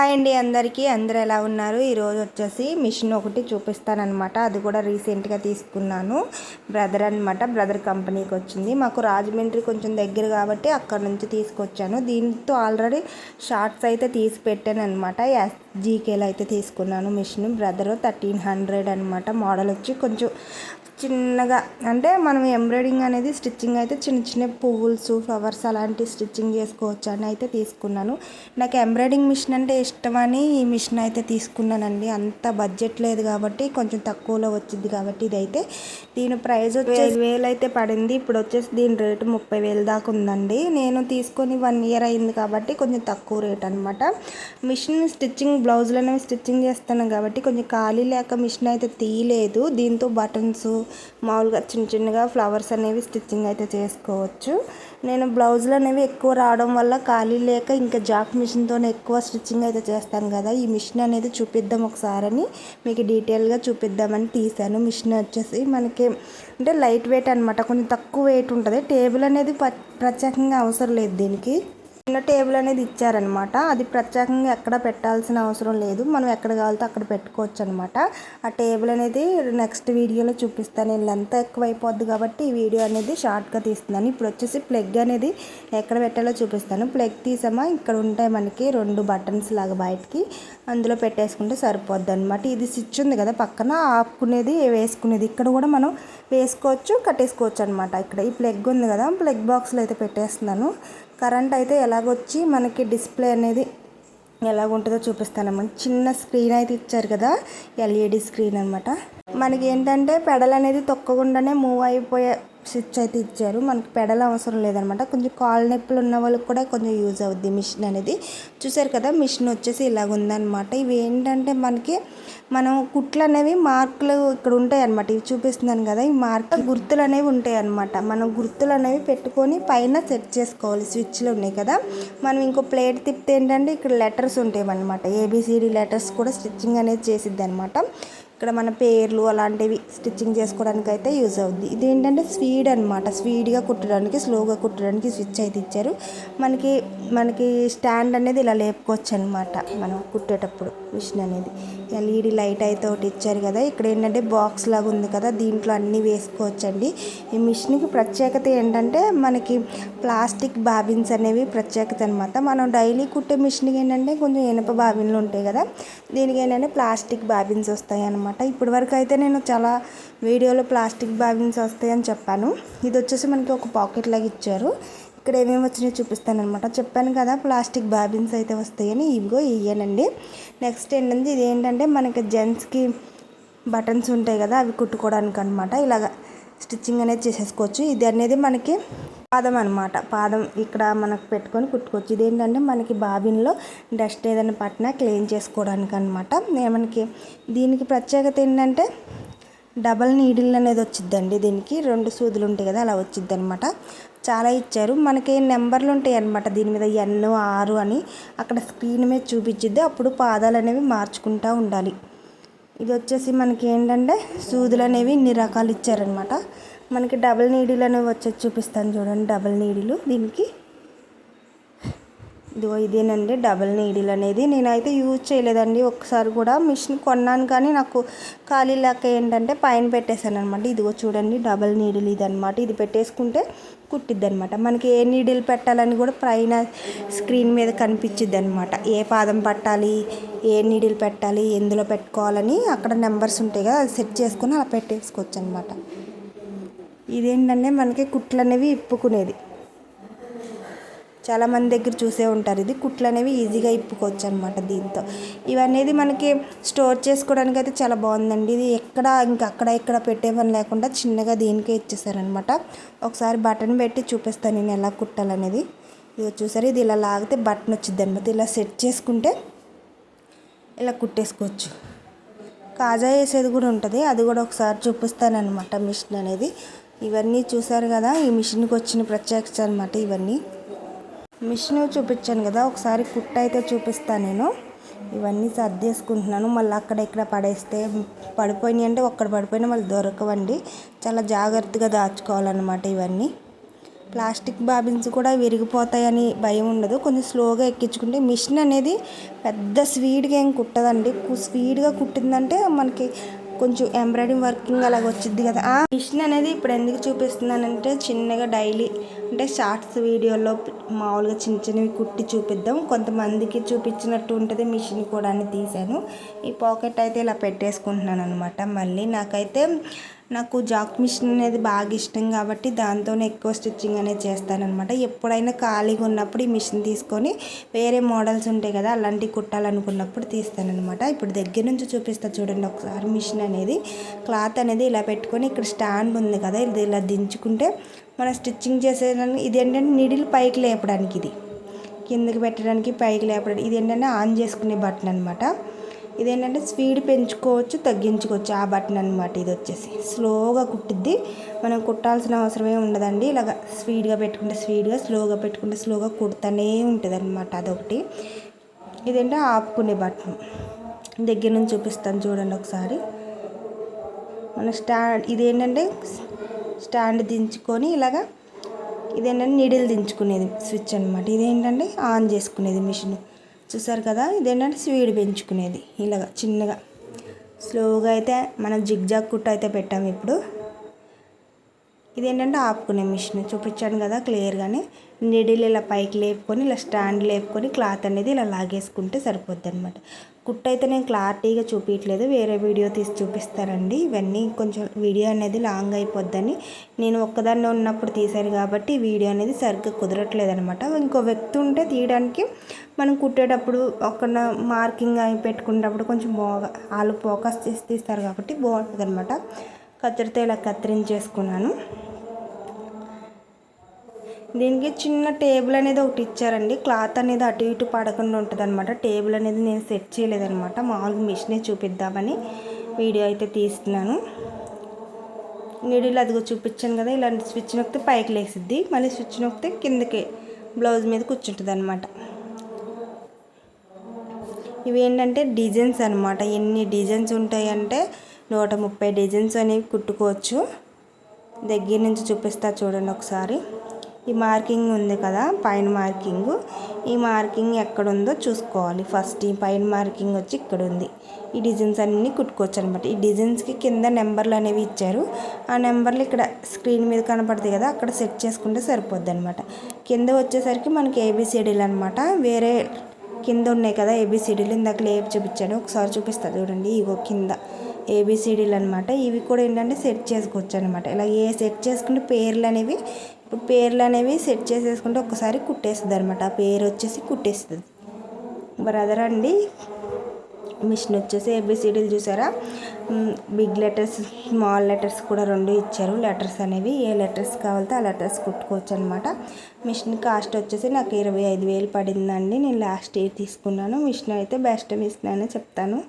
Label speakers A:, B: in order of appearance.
A: Hi అండి అందరికీ. అందరు ఎలా ఉన్నారు? ఈరోజు వచ్చేసి మిషన్ ఒకటి చూపిస్తానమాట అది కూడా రీసెంట్గా తీసుకున్నాను. బ్రదర్ అనమాట బ్రదర్ కంపెనీకి వచ్చింది. మాకు రాజమండ్రి కొంచెం దగ్గర కాబట్టి అక్కడ నుంచి తీసుకొచ్చాను. దీంతో ఆల్రెడీ షార్ట్స్ అయితే తీసి పెట్టాను అనమాట జీకేలో అయితే తీసుకున్నాను మిషన్. బ్రదర్ థర్టీన్ హండ్రెడ్ అనమాట మోడల్ వచ్చి కొంచెం చిన్నగా అంటే మనం ఎంబ్రాయిడింగ్ అనేది స్టిచ్చింగ్ అయితే చిన్న చిన్న పువ్వుల్స్ ఫ్లవర్స్ అలాంటి స్టిచ్చింగ్ చేసుకోవచ్చు అని అయితే తీసుకున్నాను. నాకు ఎంబ్రాయిడింగ్ మిషన్ అంటే ఇష్టమని ఈ మిషన్ అయితే తీసుకున్నానండి. అంత బడ్జెట్ లేదు కాబట్టి కొంచెం తక్కువలో వచ్చింది కాబట్టి ఇదైతే. దీని ప్రైస్ వచ్చేసి వేలు అయితే పడింది. ఇప్పుడు వచ్చేసి దీని రేటు ముప్పై వేలు దాకా ఉందండి. నేను తీసుకొని వన్ ఇయర్ అయింది కాబట్టి కొంచెం తక్కువ రేట్ అనమాట మిషన్ స్టిచ్చింగ్ బ్లౌజులు అనేవి స్టిచ్చింగ్ చేస్తాను కాబట్టి కొంచెం ఖాళీ లేక మిషన్ అయితే తీయలేదు. దీంతో బటన్స్ మామూలుగా చిన్న చిన్నగా ఫ్లవర్స్ అనేవి స్టిచ్చింగ్ అయితే చేసుకోవచ్చు. నేను బ్లౌజులు అనేవి ఎక్కువ రావడం వల్ల ఖాళీ లేక ఇంకా జాక్ మిషన్తో ఎక్కువ స్టిచ్చింగ్ అయితే చేస్తాను కదా. ఈ మిషన్ అనేది చూపిద్దాం ఒకసారి అని మీకు డీటెయిల్గా చూపిద్దామని తీశాను. మిషన్ వచ్చేసి మనకి అంటే లైట్ వెయిట్ అనమాట కొంచెం తక్కువ వెయిట్ ఉంటుంది. టేబుల్ అనేది ప్రత్యేకంగా అవసరం లేదు దీనికి. చిన్న టేబుల్ అనేది ఇచ్చారనమాట. అది ప్రత్యేకంగా ఎక్కడ పెట్టాల్సిన అవసరం లేదు. మనం ఎక్కడ కావాలితే అక్కడ పెట్టుకోవచ్చు అనమాట ఆ టేబుల్ అనేది నెక్స్ట్ వీడియోలో చూపిస్తాను. ఎంత ఎక్కువ అయిపోద్ది కాబట్టి ఈ వీడియో అనేది షార్ట్గా తీస్తున్నాను. ఇప్పుడు వచ్చేసి ప్లగ్ అనేది ఎక్కడ పెట్టాలో చూపిస్తాను. ప్లగ్ తీసామా? ఇక్కడ ఉంటాయి మనకి రెండు బటన్స్ లాగా బయటికి. అందులో పెట్టేసుకుంటే సరిపోద్ది అనమాట ఇది స్విచ్ ఉంది కదా పక్కన. ఆపుకునేది వేసుకునేది. ఇక్కడ కూడా మనం వేసుకోవచ్చు కట్టేసుకోవచ్చు అనమాట. ఇక్కడ ఈ ప్లగ్ ఉంది కదా. ప్లగ్ బాక్స్లో అయితే పెట్టేస్తున్నాను. కరెంట్ అయితే ఎలాగొచ్చి మనకి డిస్ప్లే అనేది ఎలాగుంటుందో చూపిస్తానమాట చిన్న స్క్రీన్ అయితే ఇచ్చారు కదా ఎల్ఈడి స్క్రీన్ అనమాట మనకి ఏంటంటే పెడల్ అనేది తొక్కకుండానే మూవ్ అయిపోయే స్విచ్ అయితే ఇచ్చారు. మనకి పెడల అవసరం లేదనమాట. కొంచెం కాళ్ళ నొప్పులు ఉన్న వాళ్ళకి కూడా కొంచెం యూజ్ అవుద్ది మిషన్ అనేది. చూసారు కదా మిషన్ వచ్చేసి ఇలాగ ఇవి ఏంటంటే మనకి మనం కుట్లు అనేవి మార్కులు ఇక్కడ ఉంటాయి అనమాట ఇవి చూపిస్తున్నాను కదా ఈ మార్క్ గుర్తులు అనేవి ఉంటాయి అనమాట మనం గుర్తులు అనేవి పెట్టుకొని పైన సెట్ చేసుకోవాలి. స్విచ్లు ఉన్నాయి కదా. మనం ఇంకో ప్లేట్ తిప్పితే ఏంటంటే ఇక్కడ లెటర్స్ ఉంటాయి అనమాట ఏబిసిడి లెటర్స్ కూడా స్టిచ్చింగ్ అనేది చేసిద్ది అనమాట ఇక్కడ మన పేర్లు అలాంటివి స్టిచ్చింగ్ చేసుకోవడానికి అయితే యూజ్ అవుద్ది. ఇది ఏంటంటే స్పీడ్ అనమాట స్పీడ్గా కుట్టడానికి స్లోగా కుట్టడానికి స్విచ్ అయితే ఇచ్చారు. మనకి మనకి స్టాండ్ అనేది ఇలా లేపుకోవచ్చు అనమాట మనం కుట్టేటప్పుడు మిషన్ అనేది. ఎల్ఈడి లైట్ అయితే ఒకటి ఇచ్చారు కదా. ఇక్కడ ఏంటంటే బాక్స్ లాగా ఉంది కదా. దీంట్లో అన్నీ వేసుకోవచ్చండి. ఈ మిషన్కి ప్రత్యేకత ఏంటంటే మనకి ప్లాస్టిక్ బాబిన్స్ అనేవి ప్రత్యేకత అనమాట మనం డైలీ కుట్టే మిషన్కి ఏంటంటే కొంచెం ఇనప బాబిన్లు ఉంటాయి కదా. దీనికి ఏంటంటే ప్లాస్టిక్ బాబిన్స్ వస్తాయి అనమాట ఇప్పటి వరకు అయితే నేను చాలా వీడియోలో ప్లాస్టిక్ బాబిన్స్ వస్తాయని చెప్పాను. ఇది వచ్చేసి మనకి ఒక పాకెట్ లాగా ఇచ్చారు. ఇక్కడ ఏమేమి వచ్చినాయో చూపిస్తానమాట చెప్పాను కదా ప్లాస్టిక్ బాబిన్స్ అయితే వస్తాయని. ఇవిగో ఇయ్యానండి. నెక్స్ట్ ఏంటంటే ఇది ఏంటంటే మనకి జెంట్స్కి బటన్స్ ఉంటాయి కదా అవి కుట్టుకోవడానికి అనమాట ఇలాగ స్టిచ్చింగ్ అనేది చేసేసుకోవచ్చు. ఇది అనేది మనకి పాదం అనమాట పాదం ఇక్కడ మనకు పెట్టుకొని కుట్టుకోవచ్చు. ఇదేంటంటే మనకి బాబిన్లో డస్ట్ ఏదైనా పట్టినా క్లీన్ చేసుకోవడానికి అనమాట మనకి దీనికి ప్రత్యేకత ఏంటంటే డబల్ నీడిల్ అనేది వచ్చిద్దండి దీనికి. రెండు సూదులు ఉంటాయి కదా అలా వచ్చిద్ది అనమాట చాలా ఇచ్చారు. మనకి నెంబర్లు ఉంటాయి అనమాట దీని మీద ఎన్ ఆరు అని అక్కడ స్క్రీన్ మీద చూపించిద్ది. అప్పుడు పాదాలు అనేవి మార్చుకుంటూ ఉండాలి. ఇది వచ్చేసి మనకి ఏంటంటే సూదులు అనేవి ఇన్ని రకాలు ఇచ్చారనమాట మనకి డబల్ నీడిలు అనేవి వచ్చేసి చూపిస్తాను చూడండి. డబల్ నీడిలు దీనికి. ఇదిగో ఇదేనండి డబల్ నీడిల్ అనేది. నేనైతే యూజ్ చేయలేదండి. ఒకసారి కూడా మిషన్ కొన్నాను కానీ నాకు ఖాళీ లెక్క ఏంటంటే పైన పెట్టేశాను అనమాట ఇదిగో చూడండి డబల్ నీడిల్ ఇది ఇది పెట్టేసుకుంటే కుట్టిద్ది అనమాట మనకి ఏ నీడిల్ పెట్టాలని కూడా పైన స్క్రీన్ మీద కనిపించిద్ది అనమాట ఏ పాదం పట్టాలి ఏ నీడిల్ పెట్టాలి ఎందులో పెట్టుకోవాలని అక్కడ నెంబర్స్ ఉంటాయి కదా అది సెట్ చేసుకుని అలా పెట్టేసుకోవచ్చు అనమాట ఇదేంటంటే మనకి కుట్లు అనేవి ఇప్పుకునేది. చాలామంది దగ్గర చూసే ఉంటారు. ఇది కుట్లు అనేవి ఈజీగా ఇప్పుకోవచ్చు అనమాట దీంతో. ఇవనేది మనకి స్టోర్ చేసుకోవడానికి అయితే చాలా బాగుందండి. ఇది ఎక్కడ ఇంకా అక్కడ ఇక్కడ పెట్టే పని లేకుండా చిన్నగా దీనికే ఇచ్చేసారనమాట ఒకసారి బటన్ పెట్టి చూపిస్తాను నేను ఎలా కుట్టాలనేది. ఇది చూసారు ఇది ఇలా లాగితే బటన్ వచ్చింది అనమాట ఇలా సెట్ చేసుకుంటే ఇలా కుట్టేసుకోవచ్చు. కాజా వేసేది కూడా ఉంటుంది. అది కూడా ఒకసారి చూపిస్తానమాట మిషన్ అనేది. ఇవన్నీ చూసారు కదా ఈ మిషన్కి వచ్చిన ప్రత్యేకత అనమాట ఇవన్నీ. మిషన్ చూపించాను కదా ఒకసారి కుట్ట అయితే చూపిస్తాను నేను. ఇవన్నీ సర్దేసుకుంటున్నాను. మళ్ళీ అక్కడ ఇక్కడ పడేస్తే పడిపోయినాయి అంటే ఒక్కడ పడిపోయినా మళ్ళీ దొరకవండి. చాలా జాగ్రత్తగా దాచుకోవాలన్నమాట ఇవన్నీ. ప్లాస్టిక్ బాబిన్స్ కూడా విరిగిపోతాయని భయం ఉండదు. కొంచెం స్లోగా ఎక్కించుకుంటే మిషన్ అనేది పెద్ద స్పీడ్గా ఏం కుట్టదండి. స్పీడ్గా కుట్టిందంటే మనకి కొంచెం ఎంబ్రాయిడింగ్ వర్కింగ్ అలాగ వచ్చింది కదా. ఆ మిషన్ అనేది ఇప్పుడు ఎందుకు చూపిస్తున్నానంటే చిన్నగా డైలీ అంటే షార్ట్స్ వీడియోలో మామూలుగా చిన్న చిన్నవి కుట్టి చూపిద్దాం. కొంతమందికి చూపించినట్టు ఉంటుంది మిషన్ కూడా అని తీశాను. ఈ పాకెట్ అయితే ఇలా పెట్టేసుకుంటున్నాను అనమాట మళ్ళీ నాకైతే నాకు జాక్ మిషన్ అనేది బాగా ఇష్టం కాబట్టి దాంతోనే ఎక్కువ స్టిచ్చింగ్ అనేది చేస్తానమాట ఎప్పుడైనా ఖాళీగా ఉన్నప్పుడు ఈ మిషన్ తీసుకొని వేరే మోడల్స్ ఉంటాయి కదా అలాంటివి కుట్టాలనుకున్నప్పుడు తీస్తానమాట ఇప్పుడు దగ్గర నుంచి చూపిస్తా చూడండి ఒకసారి మిషన్ అనేది. క్లాత్ అనేది ఇలా పెట్టుకొని ఇక్కడ స్టాండ్ ఉంది కదా ఇది ఇలా దించుకుంటే మనం స్టిచ్చింగ్ చేసేదానికి ఇది ఏంటంటే నిడిల్ పైకి లేపడానికి ఇది. కిందకి పెట్టడానికి పైకి లేపడానికి ఇది ఏంటంటే ఆన్ చేసుకునే బటన్ అనమాట ఇదేంటంటే స్పీడ్ పెంచుకోవచ్చు తగ్గించుకోవచ్చు. ఆ బటన్ అనమాట ఇది వచ్చేసి. స్లోగా కుట్టిద్ది. మనం కుట్టాల్సిన అవసరమే ఉండదండి. ఇలాగ స్పీడ్గా పెట్టుకుంటే స్పీడ్గా స్లోగా పెట్టుకుంటే స్లోగా కుడతానే ఉంటుంది అనమాట అదొకటి ఇదేంటే ఆపుకునే బటన్. దగ్గర నుంచి చూపిస్తాను చూడండి ఒకసారి. మన స్టాండ్ ఇదేంటంటే స్టాండ్ దించుకొని ఇలాగా ఇదేంటంటే నీడిల్ దించుకునేది స్విచ్ అనమాట ఇదేంటంటే ఆన్ చేసుకునేది మిషన్. చూసారు కదా ఇదేంటంటే స్పీడ్ పెంచుకునేది ఇలాగ చిన్నగా. స్లోగా అయితే మనం జిగ్జాగ్ కుట్టు అయితే పెట్టాము ఇప్పుడు. ఇదేంటంటే ఆపుకునే మిషన్. చూపించాను కదా క్లియర్గానే నీడిల్ ఇలా పైకి లేపుకొని ఇలా స్టాండ్ లేపుకొని క్లాత్ అనేది ఇలా లాగేసుకుంటే సరిపోద్ది అనమాట కుట్టు అయితే నేను క్లారిటీగా చూపించలేదు వేరే వీడియో తీసి చూపిస్తానండి ఇవన్నీ కొంచెం వీడియో అనేది లాంగ్ అయిపోద్దని. నేను ఒక్కదాన్ని ఉన్నప్పుడు తీశాను కాబట్టి వీడియో అనేది సరిగ్గా కుదరట్లేదు అనమాట ఇంకో వ్యక్తి ఉంటే తీయడానికి మనం కుట్టేటప్పుడు ఒక మార్కింగ్ అవి పెట్టుకునేటప్పుడు కొంచెం బాగా వాళ్ళు ఫోకస్ చేసి తీస్తారు కాబట్టి బాగుంటుంది అనమాట కత్తిరితో ఇలా కత్తిరించేసుకున్నాను దీనికి చిన్న టేబుల్ అనేది ఒకటి ఇచ్చారండి. క్లాత్ అనేది అటు ఇటు పడకుండా ఉంటుంది అనమాట టేబుల్ అనేది నేను సెట్ చేయలేదనమాట మామూలుగా మిషనే చూపిద్దామని వీడియో అయితే తీస్తున్నాను. నీడిలు అదిగో చూపించాను కదా ఇలాంటి స్విచ్ నొక్కితే పైకి లేసిద్ది. మళ్ళీ స్విచ్ నొక్కితే కిందకి బ్లౌజ్ మీద కూర్చుంటుంది అనమాట ఇవి ఏంటంటే డిజైన్స్ అనమాట ఎన్ని డిజైన్స్ ఉంటాయంటే నూట ముప్పై డిజైన్స్ అనేవి కుట్టుకోవచ్చు. దగ్గర నుంచి చూపిస్తా చూడండి ఒకసారి. ఈ మార్కింగ్ ఉంది కదా పైన మార్కింగ్. ఈ మార్కింగ్ ఎక్కడ ఉందో చూసుకోవాలి. ఫస్ట్ ఈ పైన మార్కింగ్ వచ్చి ఇక్కడ ఉంది ఈ డిజైన్స్ అన్నీ కుట్టుకోవచ్చు అనమాట ఈ డిజైన్స్కి కింద నెంబర్లు అనేవి ఇచ్చారు. ఆ నెంబర్లు ఇక్కడ స్క్రీన్ మీద కనపడుతుంది కదా అక్కడ సెట్ చేసుకుంటే సరిపోద్ది అనమాట కింద వచ్చేసరికి మనకి ఏబిసిడీలు అనమాట వేరే కింద ఉన్నాయి కదా ఏబిసిడీలు ఇందాక లేపు చూపించాను. ఒకసారి చూపిస్తాను చూడండి. ఇగో కింద ఏబిసిడీలు అనమాట ఇవి కూడా ఏంటంటే సెట్ చేసుకోవచ్చు అనమాట ఇలా ఏ సెట్ చేసుకుంటే పేర్లు అనేవి ఇప్పుడు పేర్లు అనేవి సెట్ చేసేసుకుంటే ఒకసారి కుట్టేస్తుంది అనమాట ఆ పేరు వచ్చేసి కుట్టేస్తుంది. బ్రదర్ అండి మిషన్ వచ్చేసి ఏబిసిడీలు చూసారా? బిగ్ లెటర్స్ స్మాల్ లెటర్స్ కూడా రెండు ఇచ్చారు. లెటర్స్ అనేవి ఏ లెటర్స్ కావాలితే ఆ లెటర్స్ కుట్టుకోవచ్చు అనమాట మిషన్ కాస్ట్ వచ్చేసి నాకు ఇరవై ఐదు వేలు పడిందండి. నేను లాస్ట్ ఇయర్ తీసుకున్నాను. మిషన్ అయితే బెస్ట్ మిషన్ అని చెప్తాను.